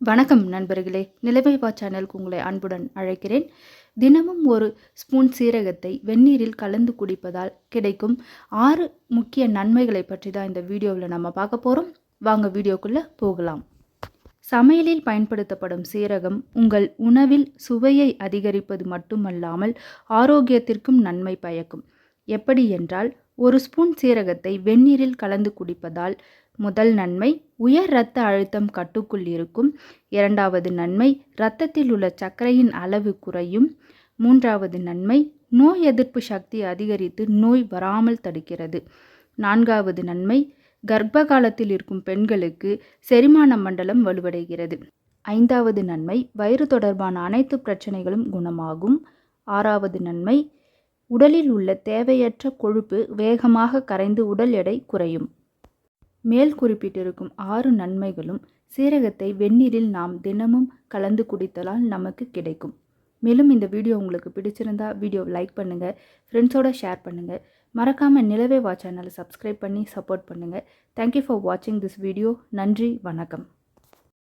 வணக்கம் நண்பர்களே. நிலவைவா சேனலுக்கு உங்களை அன்புடன் அழைக்கிறேன். தினமும் ஒரு ஸ்பூன் சீரகத்தை வெந்நீரில் கலந்து குடிப்பதால் கிடைக்கும் ஆறு முக்கிய நன்மைகளை பற்றி தான் இந்த வீடியோவில் நம்ம பார்க்க போகிறோம் வாங்க வீடியோக்குள்ளே போகலாம். சமையலில் பயன்படுத்தப்படும் சீரகம் உங்கள் உணவில் சுவையை அதிகரிப்பது மட்டுமல்லாமல் ஆரோக்கியத்திற்கும் நன்மை பயக்கும். எப்படி என்றால் ஒரு ஸ்பூன் சீரகத்தை வெந்நீரில் கலந்து குடிப்பதால் முதல் நன்மை உயர் இரத்த அழுத்தம் கட்டுக்குள் இருக்கும். இரண்டாவது நன்மை இரத்தத்தில் உள்ள சர்க்கரையின் அளவு குறையும். மூன்றாவது நன்மை நோய் எதிர்ப்பு சக்தி அதிகரித்து நோய் வராமல் தடுக்கிறது. நான்காவது நன்மை கர்ப்ப காலத்தில் இருக்கும் பெண்களுக்கு செரிமான மண்டலம் வலுவடைகிறது. ஐந்தாவது நன்மை வயிறு தொடர்பான அனைத்து பிரச்சனைகளும் குணமாகும். ஆறாவது நன்மை உடலில் உள்ள தேவையற்ற கொழுப்பு வேகமாக கரைந்து உடல் எடை குறையும். மேல் குறிப்பிட்டிருக்கும் ஆறு நன்மைகளும் சீரகத்தை வெந்நீரில் நாம் தினமும் கலந்து குடித்தலால் நமக்கு கிடைக்கும். மேலும் இந்த வீடியோ உங்களுக்கு பிடிச்சிருந்தா வீடியோ லைக் பண்ணுங்கள் ஃப்ரெண்ட்ஸோட ஷேர் பண்ணுங்கள் மறக்காமல் நிலவே வா சேனலை சப்ஸ்கிரைப் பண்ணி சப்போர்ட் பண்ணுங்கள் தேங்க்யூ ஃபார் வாட்சிங் திஸ் வீடியோ நன்றி வணக்கம்.